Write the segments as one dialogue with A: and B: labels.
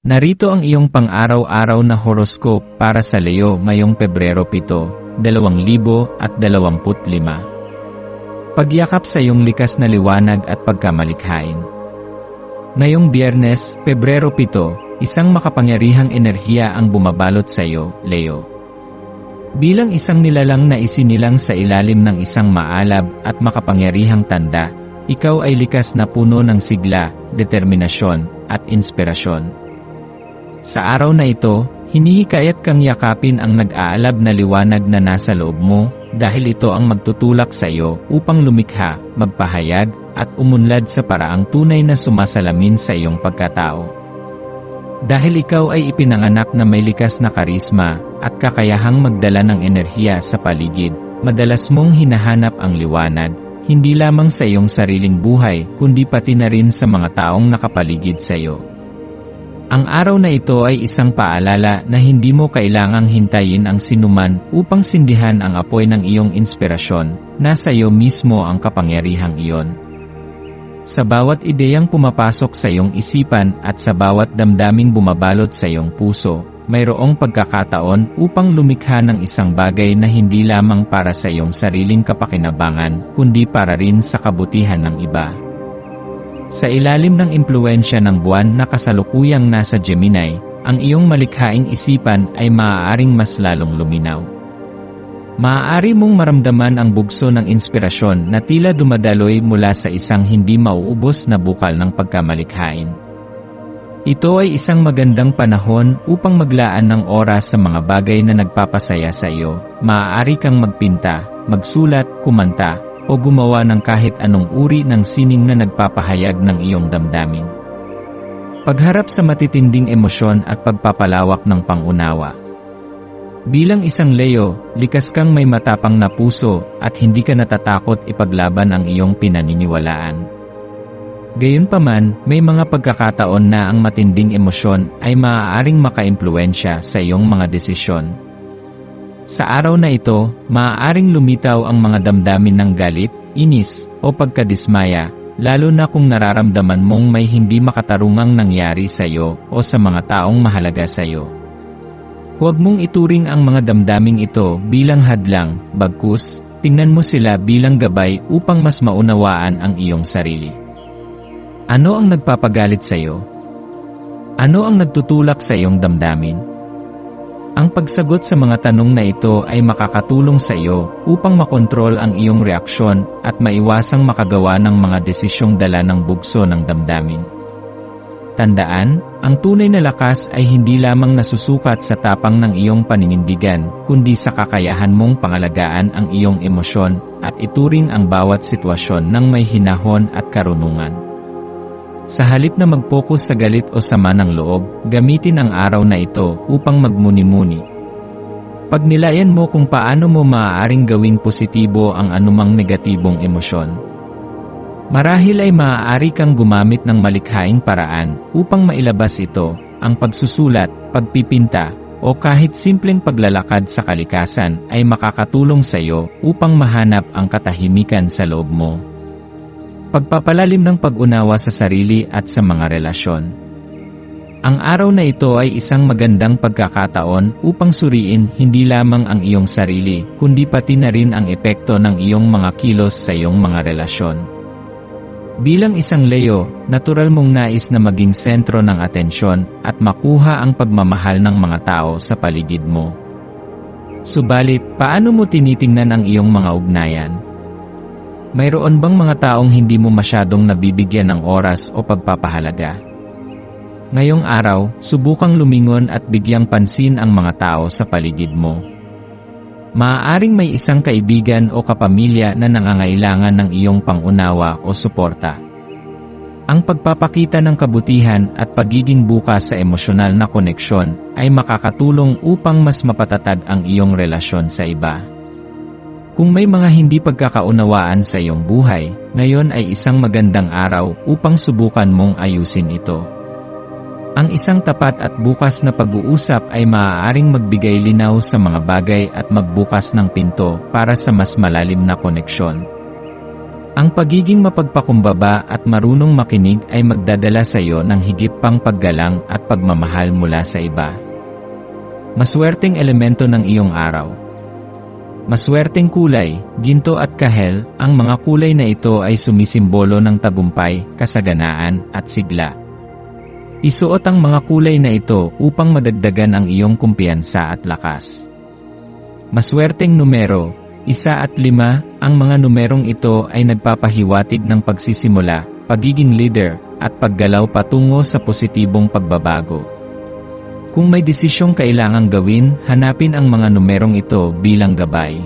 A: Narito ang iyong pang-araw-araw na horoscope para sa Leo ngayong Pebrero 7, 2025. Pagyakap sa iyong likas na liwanag at pagkamalikhain. Ngayong Biyernes, Pebrero 7, isang makapangyarihang enerhiya ang bumabalot sa iyo, Leo. Bilang isang nilalang na isinilang sa ilalim ng isang maalab at makapangyarihang tanda, ikaw ay likas na puno ng sigla, determinasyon, at inspirasyon. Sa araw na ito, hinihikayat kang yakapin ang nag-aalab na liwanag na nasa loob mo dahil ito ang magtutulak sa iyo upang lumikha, magpahayag, at umunlad sa paraang tunay na sumasalamin sa iyong pagkatao. Dahil ikaw ay ipinanganak na may likas na karisma at kakayahang magdala ng enerhiya sa paligid, madalas mong hinahanap ang liwanag, hindi lamang sa iyong sariling buhay kundi pati na rin sa mga taong nakapaligid sa iyo. Ang araw na ito ay isang paalala na hindi mo kailangang hintayin ang sinuman upang sindihan ang apoy ng iyong inspirasyon, nasa iyo mismo ang kapangyarihang iyon. Sa bawat ideyang pumapasok sa iyong isipan at sa bawat damdaming bumabalot sa iyong puso, mayroong pagkakataon upang lumikha ng isang bagay na hindi lamang para sa iyong sariling kapakinabangan, kundi para rin sa kabutihan ng iba. Sa ilalim ng impluensya ng buwan na kasalukuyang nasa Gemini, ang iyong malikhaing isipan ay maaaring mas lalong luminaw. Maaari mong maramdaman ang bugso ng inspirasyon na tila dumadaloy mula sa isang hindi mauubos na bukal ng pagkamalikhain. Ito ay isang magandang panahon upang maglaan ng oras sa mga bagay na nagpapasaya sa iyo. Maaari kang magpinta, magsulat, kumanta, o gumawa ng kahit anong uri ng sining na nagpapahayag ng iyong damdamin. Pagharap sa matitinding emosyon at pagpapalawak ng pangunawa. Bilang isang Leo, likas kang may matapang na puso at hindi ka natatakot ipaglaban ang iyong pinaniniwalaan. Gayunpaman, may mga pagkakataon na ang matinding emosyon ay maaaring makaimpluensya sa iyong mga desisyon. Sa araw na ito, maaaring lumitaw ang mga damdamin ng galit, inis, o pagkadismaya, lalo na kung nararamdaman mong may hindi makatarungang nangyari sa iyo o sa mga taong mahalaga sa iyo. Huwag mong ituring ang mga damdaming ito bilang hadlang, bagkus, tingnan mo sila bilang gabay upang mas maunawaan ang iyong sarili. Ano ang nagpapagalit sa iyo? Ano ang nagtutulak sa iyong damdamin? Ang pagsagot sa mga tanong na ito ay makakatulong sa iyo upang makontrol ang iyong reaksyon at maiwasang makagawa ng mga desisyong dala ng bugso ng damdamin. Tandaan, ang tunay na lakas ay hindi lamang nasusukat sa tapang ng iyong paninindigan, kundi sa kakayahan mong pangalagaan ang iyong emosyon at ituring ang bawat sitwasyon ng may hinahon at karunungan. Sa halip na mag-focus sa galit o sama ng loob, gamitin ang araw na ito upang magmuni-muni. Pagnilayan mo kung paano mo maaaring gawing positibo ang anumang negatibong emosyon. Marahil ay maaari kang gumamit ng malikhaing paraan upang mailabas ito, ang pagsusulat, pagpipinta, o kahit simpleng paglalakad sa kalikasan ay makakatulong sa iyo upang mahanap ang katahimikan sa loob mo. Pagpapalalim ng pag-unawa sa sarili at sa mga relasyon. Ang araw na ito ay isang magandang pagkakataon upang suriin hindi lamang ang iyong sarili, kundi pati na rin ang epekto ng iyong mga kilos sa iyong mga relasyon. Bilang isang Leo, natural mong nais na maging sentro ng atensyon at makuha ang pagmamahal ng mga tao sa paligid mo. Subalit, paano mo tinitingnan ang iyong mga ugnayan? Mayroon bang mga taong hindi mo masyadong nabibigyan ng oras o pagpapahalaga? Ngayong araw, subukang lumingon at bigyang pansin ang mga tao sa paligid mo. Maaaring may isang kaibigan o kapamilya na nangangailangan ng iyong pangunawa o suporta. Ang pagpapakita ng kabutihan at pagiging bukas sa emosyonal na koneksyon ay makakatulong upang mas mapatatag ang iyong relasyon sa iba. Kung may mga hindi pagkakaunawaan sa iyong buhay, ngayon ay isang magandang araw upang subukan mong ayusin ito. Ang isang tapat at bukas na pag-uusap ay maaaring magbigay linaw sa mga bagay at magbukas ng pinto para sa mas malalim na koneksyon. Ang pagiging mapagpakumbaba at marunong makinig ay magdadala sa iyo ng higit pang paggalang at pagmamahal mula sa iba. Maswerteng elemento ng iyong araw. Maswerteng kulay, ginto at kahel, ang mga kulay na ito ay sumisimbolo ng tagumpay, kasaganaan, at sigla. Isuot ang mga kulay na ito upang madagdagan ang iyong kumpiyansa at lakas. Maswerteng numero, isa at lima, ang mga numerong ito ay nagpapahiwatig ng pagsisimula, pagiging leader, at paggalaw patungo sa positibong pagbabago. Kung may desisyong kailangang gawin, hanapin ang mga numerong ito bilang gabay.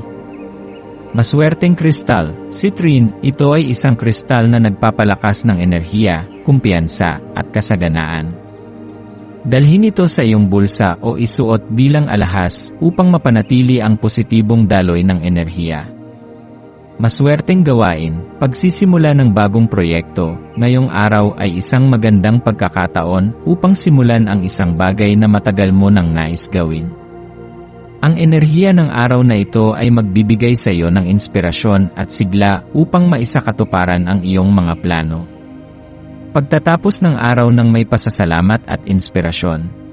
A: Maswerteng kristal, citrine, ito ay isang kristal na nagpapalakas ng enerhiya, kumpiyansa, at kasaganaan. Dalhin ito sa iyong bulsa o isuot bilang alahas upang mapanatili ang positibong daloy ng enerhiya. Maswerteng gawain, pagsisimula ng bagong proyekto, ngayong araw ay isang magandang pagkakataon upang simulan ang isang bagay na matagal mo nang nais gawin. Ang enerhiya ng araw na ito ay magbibigay sa iyo ng inspirasyon at sigla upang maisakatuparan ang iyong mga plano. Pagtatapos ng araw ng may pasasalamat at inspirasyon.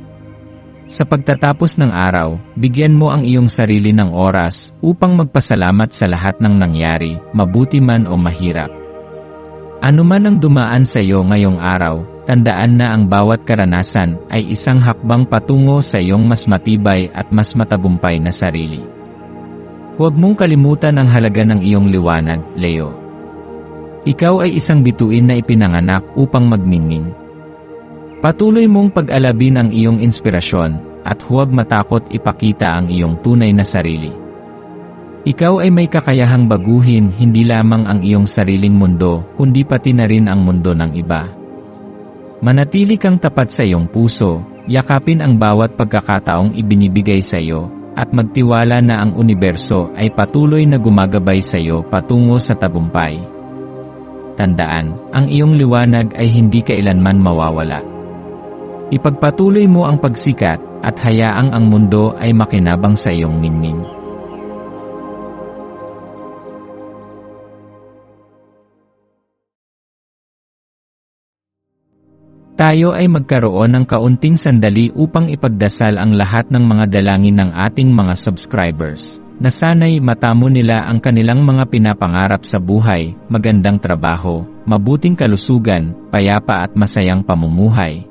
A: Sa pagtatapos ng araw, bigyan mo ang iyong sarili ng oras upang magpasalamat sa lahat ng nangyari, mabuti man o mahirap. Ano man ang dumaan sa iyo ngayong araw, tandaan na ang bawat karanasan ay isang hakbang patungo sa iyong mas matibay at mas matagumpay na sarili. Huwag mong kalimutan ang halaga ng iyong liwanag, Leo. Ikaw ay isang bituin na ipinanganak upang magmingming. Patuloy mong pag-alabin ang iyong inspirasyon at huwag matakot ipakita ang iyong tunay na sarili. Ikaw ay may kakayahang baguhin hindi lamang ang iyong sariling mundo, kundi pati na rin ang mundo ng iba. Manatili kang tapat sa iyong puso, yakapin ang bawat pagkakataong ibinibigay sa iyo, at magtiwala na ang universo ay patuloy na gumagabay sa iyo patungo sa tagumpay. Tandaan, ang iyong liwanag ay hindi kailanman mawawala. Ipagpatuloy mo ang pagsikat at hayaang ang mundo ay makinabang sa iyong ningning. Tayo ay magkaroon ng kaunting sandali upang ipagdasal ang lahat ng mga dalangin ng ating mga subscribers na sana'y matamo nila ang kanilang mga pinapangarap sa buhay, magandang trabaho, mabuting kalusugan, payapa at masayang pamumuhay,